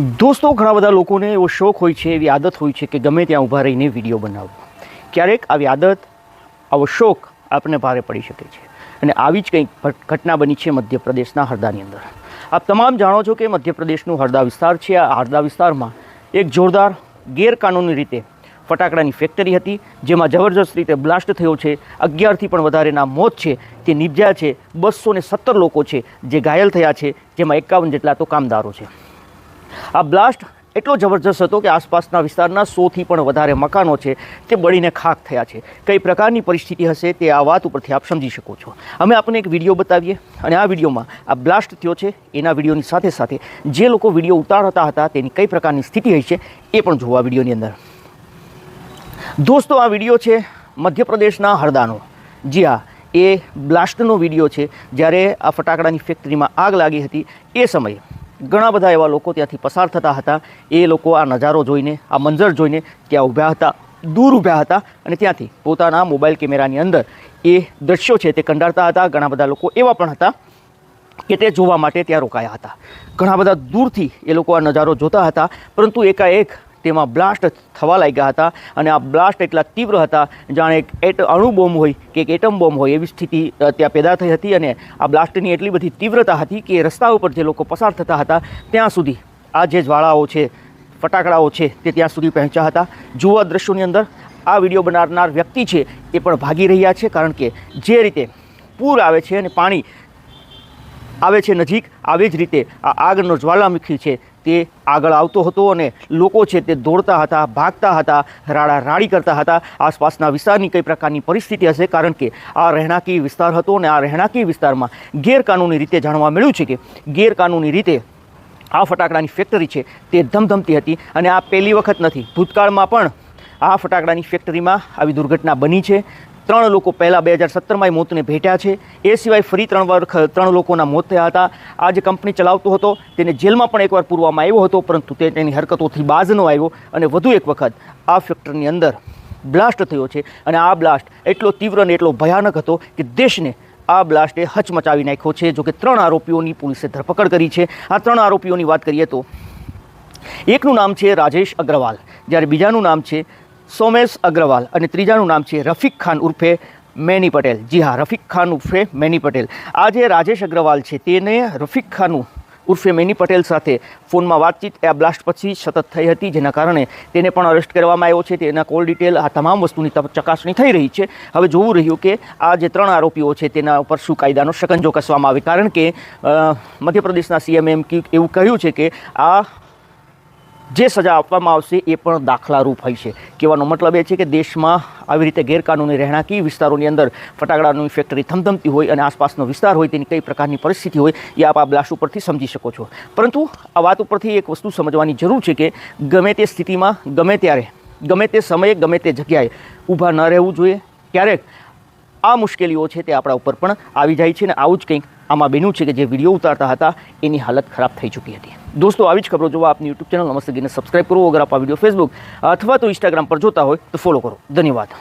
દોસ્તો, ઘણા બધા લોકોને એવો શોખ હોય છે, એવી આદત હોય છે કે ગમે ત્યાં ઊભા રહીને વીડિયો બનાવવો ક્યારેક આવી આદત, આવો શોખ આપણને ભારે પડી શકે છે. અને આવી જ કંઈક ઘટના બની છે મધ્યપ્રદેશના હરદાની અંદર. આપ તમામ જાણો છો કે મધ્યપ્રદેશનું હરદા વિસ્તાર છે. આ હરદા વિસ્તારમાં એક જોરદાર ગેરકાનૂની રીતે ફટાકડાની ફેક્ટરી હતી, જેમાં જબરજસ્ત રીતે બ્લાસ્ટ થયો છે. અગિયારથી પણ વધારેના મોત છે. તે નિપજ્યા છે બસો ને સત્તર લોકો છે, જે ઘાયલ થયા છે, જેમાં એકાવન જેટલા તો કામદારો છે. આ બ્લાસ્ટ એટલો જબરજસ્ત હતો કે આસપાસના વિસ્તારના સોથી પણ વધારે મકાનો છે તે બળીને ખાક થયા છે. કઈ પ્રકારની પરિસ્થિતિ હશે તે આ વાત ઉપરથી આપ સમજી શકો છો. અમે આપને એક વીડિયો બતાવીએ અને આ વિડીયોમાં આ બ્લાસ્ટ થયો છે. એના વિડીયોની સાથે સાથે જે લોકો વીડિયો ઉતારતા હતા તેની કઈ પ્રકારની સ્થિતિ હશે એ પણ જોવા વિડીયોની અંદર. દોસ્તો, આ વીડિયો છે મધ્યપ્રદેશના હરદાનો. જી હા, એ બ્લાસ્ટનો વીડિયો છે. જ્યારે આ ફટાકડાની ફેક્ટરીમાં આગ લાગી હતી એ સમયે. ઘણા બધા એવા લોકો ત્યાંથી પસાર થતા હતા. એ લોકો આ નજારો જોઈને, આ મંજર જોઈને ત્યાં ઊભા હતા, દૂર ઊભા હતા અને ત્યાંથી પોતાના મોબાઈલ કેમેરાની અંદર એ દ્રશ્યો છે તે કંડારતા હતા. ઘણા બધા લોકો એવા પણ હતા કે તે જોવા માટે ત્યાં રોકાયા હતા. ઘણા બધા દૂરથી એ લોકો આ નજારો જોતા હતા, પરંતુ એકાએક તેમાં બ્લાસ્ટ થવા લાગ્યા હતા અને આ બ્લાસ્ટ એટલા તીવ્ર હતા, જાણે એક એટ, અણુ બોમ્બ હોય કે એક એટમ બોમ્બ હોય એવી સ્થિતિ ત્યાં પેદા થઈ હતી અને આ બ્લાસ્ટની એટલી બધી તીવ્રતા હતી કે રસ્તા ઉપર જે લોકો પસાર થતા હતા, ત્યાં સુધી આ જે જ્વાળાઓ છે, ફટાકડાઓ છે તે ત્યાં સુધી પહોંચ્યા હતા. જુઓ દ્રશ્યોની અંદર, આ વીડિયો બનાવનાર વ્યક્તિ છે એ પણ ભાગી રહ્યા છે કારણ કે જે રીતે પૂર આવે છે અને પાણી આવે છે નજીક, આવી જ રીતે આ આગનો જ્વાલામુખી છે તે આગળ આવતો હતો અને લોકો છે તે દોડતા હતા, ભાગતા હતા, રાડા રાડી કરતા હતા. આસપાસના વિસ્તારની કઈ પ્રકારની પરિસ્થિતિ હશે? કારણ કે આ રહેણાંકી વિસ્તાર હતો અને આ રહેણાંકી વિસ્તારમાં ગેરકાનૂની રીતે જાણવા મળ્યું છે કે ગેરકાનૂની રીતે આ ફટાકડાની ફેક્ટરી છે તે ધમધમતી હતી અને આ પહેલી વખત નથી. ભૂતકાળમાં પણ આ ફટાકડાની ફેક્ટરીમાં આવી દુર્ઘટના બની છે. ત્રણ લોકો પહેલાં બે હજાર સત્તરમાં મોતને ભેટ્યા છે. એ સિવાય ફરી ત્રણ વખત ત્રણ લોકોના મોત થયા હતા. આ જે કંપની ચલાવતો હતો, તેને જેલમાં પણ એકવાર પૂરવામાં આવ્યો હતો, પરંતુ તે તેની હરકતોથી બાજ ન આવ્યો અને વધુ એક વખત આ ફેક્ટરની અંદર બ્લાસ્ટ થયો છે. અને આ બ્લાસ્ટ એટલો તીવ્ર અને એટલો ભયાનક હતો કે દેશને આ બ્લાસ્ટે હચમચાવી નાખ્યો છે. જોકે ત્રણ આરોપીઓની પોલીસે ધરપકડ કરી છે. આ ત્રણ આરોપીઓની વાત કરીએ તો, એકનું નામ છે રાજેશ અગ્રવાલ. જ્યારે બીજાનું નામ છે સોમેશ અગ્રવાલ અને ત્રીજાનું નામ છે રફીક ખાન ઉર્ફે મેની પટેલ. જી હા, રફીક ખાન ઉર્ફે મેની પટેલ. આ જે રાજેશ અગ્રવાલ છે, તેને રફીક ખાન ઉર્ફે મેની પટેલ સાથે ફોનમાં વાતચીત આ બ્લાસ્ટ પછી સતત થઈ હતી, જેના કારણે તેને પણ અરેસ્ટ કરવામાં આવ્યો છે. તેના કોલ ડિટેલ આ તમામ વસ્તુની ચકાસણી થઈ રહી છે. હવે જોવું રહ્યું કે આ જે ત્રણ આરોપીઓ છે, તેના ઉપર શું કાયદાનો શકંજો કસવામાં આવે. કારણ કે મધ્યપ્રદેશના સીએમ એમ એવું કહ્યું છે કે આ જે સજા આપવામાં આવશે એ પણ દાખલારૂપ હોય છે. કહેવાનો મતલબ એ છે કે દેશમાં આવી રીતે ગેરકાનૂની રહેણાંકી વિસ્તારોની અંદર ફટાકડાની ફેક્ટરી થમધમતી હોય અને આસપાસનો વિસ્તાર હોય તેની કઈ પ્રકારની પરિસ્થિતિ હોય, એ આપ આ બ્લાસ્ટ ઉપરથી સમજી શકો છો. પરંતુ આ વાત ઉપરથી એક વસ્તુ સમજવાની જરૂર છે કે ગમે તે સ્થિતિમાં, ગમે ત્યારે, ગમે તે સમયે, ગમે તે જગ્યાએ ઊભા ન રહેવું જોઈએ. ક્યારેક આ મુશ્કેલીઓ છે તે આપણા ઉપર પણ આવી જાય છે અને આવું જ કંઈક આમાં બન્યું છે કે જે વીડિયો ઉતારતા હતા, એની હાલત ખરાબ થઈ ચૂકી હતી. દોસ્તો, આવી જ ખબરો જોવા આપની યુટ્યુબ ચેનલ નમસ્તે ગીને સબસ્ક્રાઇબ કરો. અગર આપ વીડિયો ફેસબુક અથવા તો ઇન્સ્ટાગ્રામ પર જોતા હોય તો ફોલો કરો. ધન્યવાદ.